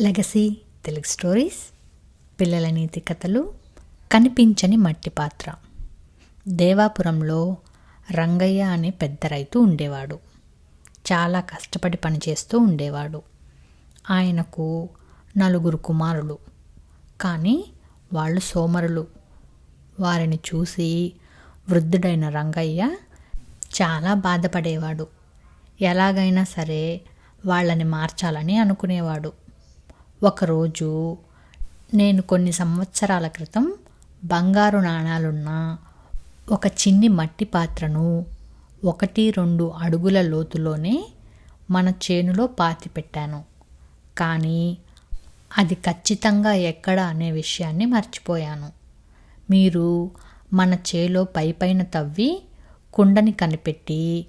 Legacy Telugu stories పిల్లల నీతి కథలు కనిపించని మట్టి పాత్ర. దేవాపురంలో రంగయ్య అనే పెద్ద రైతు ఉండేవాడు. చాలా కష్టపడి పనిచేస్తూ ఉండేవాడు. ఆయనకు నలుగురు కుమారులు. కానీ వాళ్ళు సోమరులు. వారిని చూసి వృద్ధుడైన రంగయ్య చాలా బాధపడేవాడు. ఎలాగైనా సరే వాళ్ళని మార్చాలని అనుకునేవాడు. ఒకరోజు నేను కొన్ని సంవత్సరాల క్రితం బంగారు నాణాలున్న ఒక చిన్ని మట్టి పాత్రను ఒకటి రెండు అడుగుల లోతులోనే మన చేనులో పాతి పెట్టాను. కానీ అది ఖచ్చితంగా ఎక్కడ అనే విషయాన్ని మర్చిపోయాను. మీరు మన చేలో పైపైన తవ్వి కుండని కనిపెట్టి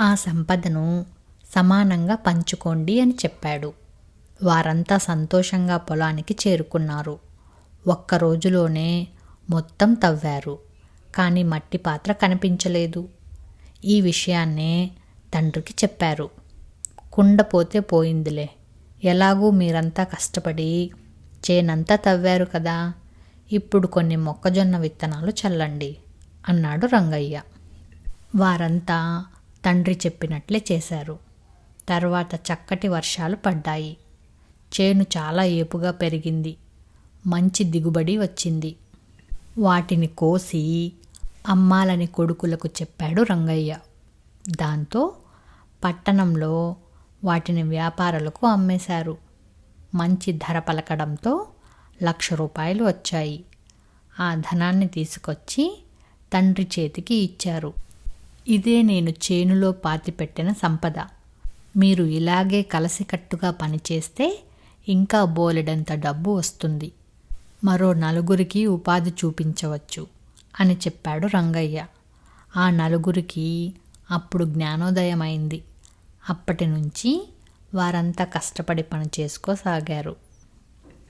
ఆ సంపదను సమానంగా పంచుకోండి అని చెప్పాడు. వారంతా సంతోషంగా పొలానికి చేరుకున్నారు. ఒక్క రోజులోనే మొత్తం తవ్వారు. కానీ మట్టి పాత్ర కనిపించలేదు. ఈ విషయాన్నే తండ్రికి చెప్పారు. కుండ పోతే పోయిందిలే. ఎలాగూ మీరంతా కష్టపడి చేనంతా తవ్వారు కదా. ఇప్పుడు కొన్ని మొక్కజొన్న విత్తనాలు చల్లండి అన్నాడు రంగయ్య. వారంతా తండ్రి చెప్పినట్లే చేశారు. తర్వాత చక్కటి వర్షాలు పడ్డాయి. చేను చాలా ఏపుగా పెరిగింది. మంచి దిగుబడి వచ్చింది. వాటిని కోసి అమ్మాలని కొడుకులకు చెప్పాడు రంగయ్య. దాంతో పట్టణంలో వాటిని వ్యాపారులకు అమ్మేశారు. మంచి ధర పలకడంతో లక్ష రూపాయలు వచ్చాయి. ఆ ధనాన్ని తీసుకొచ్చి తండ్రి చేతికి ఇచ్చారు. ఇదే నేను చేనులో పాతిపెట్టిన సంపద. మీరు ఇలాగే కలసికట్టుగా పనిచేస్తే ఇంకా బోలెడంత డబ్బు వస్తుంది. మరో నలుగురికి ఉపాధి చూపించవచ్చు అని చెప్పాడు రంగయ్య. ఆ నలుగురికి అప్పుడు జ్ఞానోదయమైంది. అప్పటి నుంచి వారంతా కష్టపడి పని చేసుకోసాగారు.